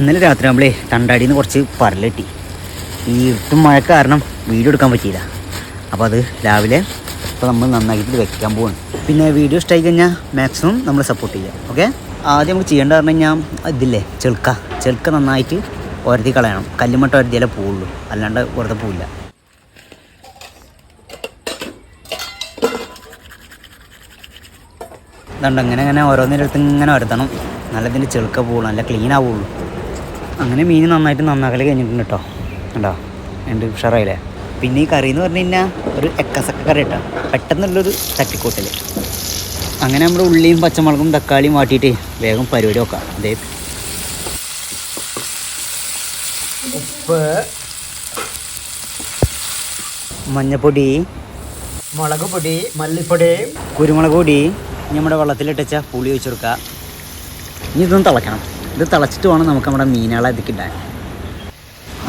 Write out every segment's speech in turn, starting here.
ഇന്നലെ രാത്രി നമ്മളെ തണ്ടാടിയിൽ നിന്ന് കുറച്ച് പരലിട്ടി ഈ ഇരുട്ടും മഴ കാരണം വീഡിയോ എടുക്കാൻ പറ്റിയില്ല. അപ്പോൾ അത് രാവിലെ ഇപ്പോൾ നമ്മൾ നന്നാക്കിയിട്ട് വെക്കാൻ പോവാണ്. പിന്നെ വീഡിയോ ഇഷ്ടമായി കഴിഞ്ഞാൽ മാക്സിമം നമ്മൾ സപ്പോർട്ട് ചെയ്യുക ഓക്കെ ആദ്യം നമുക്ക് ചെയ്യേണ്ട പറഞ്ഞു കഴിഞ്ഞാൽ ഇതില്ലേ ചെളുക്ക ചെളുക്ക നന്നായിട്ട് ഒരത്തി കളയണം. കല്ലുമട്ട ഒരത്തിയാലേ പോവുള്ളൂ. അല്ലാണ്ട് വെറുതെ പോവില്ല. അതുകൊണ്ട് അങ്ങനെ അങ്ങനെ ഓരോന്നിന്റെ ഓരോന്നിനടുത്ത് ഇങ്ങനെ വരുത്തണം നല്ല ഇതിന്റെ ചെളുക്ക പോവുള്ളൂ. നല്ല ക്ലീൻ ആവുള്ളൂ. അങ്ങനെ മീൻ നന്നായിട്ട് നന്നാക്കൽ കഴിഞ്ഞിട്ടുണ്ട് കേട്ടോ ഉണ്ടോ എന്റെ ഉഷാറായില്ലേ? പിന്നെ ഈ കറി എന്ന് പറഞ്ഞു കഴിഞ്ഞാൽ ഒരു എക്കസക്ക കറി കേട്ടോ പെട്ടെന്നുള്ളൊരു തട്ടിക്കൂട്ടൽ അങ്ങനെ നമ്മുടെ ഉള്ളിയും പച്ചമുളകും തക്കാളിയും വാട്ടിയിട്ട് വേഗം പരിപാടി നോക്കാം. അതേ ഉപ്പ്. മഞ്ഞപ്പൊടി. മുളക് പൊടി മല്ലിപ്പൊടി. കുരുമുളക് പൊടി. നമ്മുടെ വെള്ളത്തിലിട്ടച്ച പുളി വെച്ചു കൊടുക്കുക ഇനി ഇതൊന്ന് തിളയ്ക്കണം ഇത് തിളച്ചിട്ട് വേണം നമുക്ക് നമ്മുടെ മീനുകളെ ഇതിക്കിടാൻ.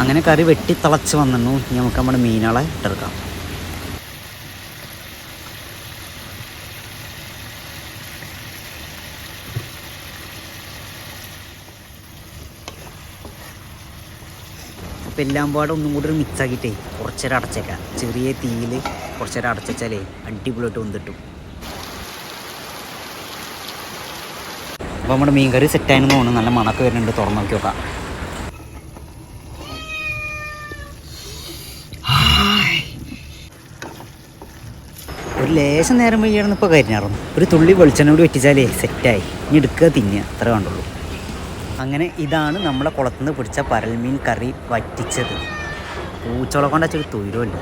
അങ്ങനെ കറി വെട്ടി തിളച്ച് വന്നു ഇനി നമുക്ക് നമ്മുടെ മീനുകളെ ഇട്ടെടുക്കാം. അപ്പോൾ എല്ലാം പാടെ ഒന്നും കൂടി ഒരു മിക്സ് ആക്കിയിട്ടേ കുറച്ചേരം അടച്ചേക്കാം. ചെറിയ തീയിൽ കുറച്ചേരം അടച്ചേച്ചാലേ അടിപൊളിയായിട്ട് വന്നിട്ടും. അപ്പോൾ നമ്മുടെ മീൻ കറി സെറ്റായെന്ന് തോന്നുന്നു. നല്ല മണക്ക് വരുന്നുണ്ട്. തുറന്നു നോക്കി നോക്കാം. ഒരു ലേശം നേരം വഴിയാണെന്ന് ഇപ്പോൾ കരിഞ്ഞാറുന്നു ഒരു തുള്ളി വെളിച്ചെണ്ണ കൂടി വെറ്റിച്ചാലേ സെറ്റായി ഇനി എടുക്കുക തിന്നുക. അത്ര കണ്ടുള്ളൂ അങ്ങനെ ഇതാണ് നമ്മളെ കുളത്തുനിന്ന് പിടിച്ച പരൽമീൻ കറി വറ്റിച്ചത്. പൂച്ചോളെ കൊണ്ട് വെച്ചൊരു തൊഴിലുമല്ല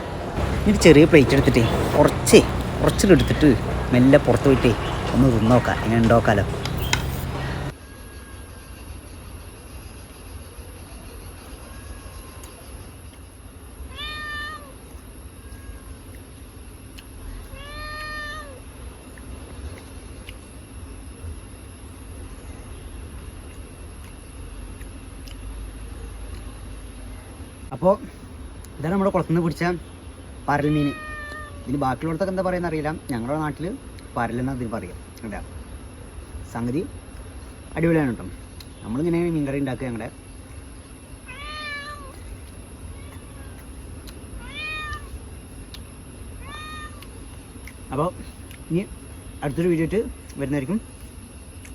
ഇനി ചെറിയ പ്ലേറ്റ് എടുത്തിട്ടേ കുറച്ചേ കുറച്ചിലെടുത്തിട്ട് മെല്ലെ പുറത്ത് പോയിട്ടേ ഒന്ന് തിന്നോക്കാം ഇങ്ങനെ ഉണ്ടോക്കാലോ അപ്പോൾ ഇതാണ് നമ്മുടെ കുളത്തുനിന്ന് പിടിച്ച പരൽ മീൻ ഇതിന് ബാക്കിയുള്ളടത്തൊക്കെ എന്താ പറയുന്ന അറിയില്ല. ഞങ്ങളുടെ നാട്ടിൽ പരലെന്നാണ് ഇതിന് പറയുക അല്ല സംഗതി അടിപൊളിയാണ് കേട്ടോ. നമ്മളിങ്ങനെ മീൻകറി ഉണ്ടാക്കുക ഞങ്ങളുടെ അപ്പോൾ ഇനി അടുത്തൊരു വീഡിയോ ആയിട്ട് വരുന്നതായിരിക്കും.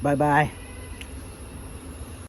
Bye bye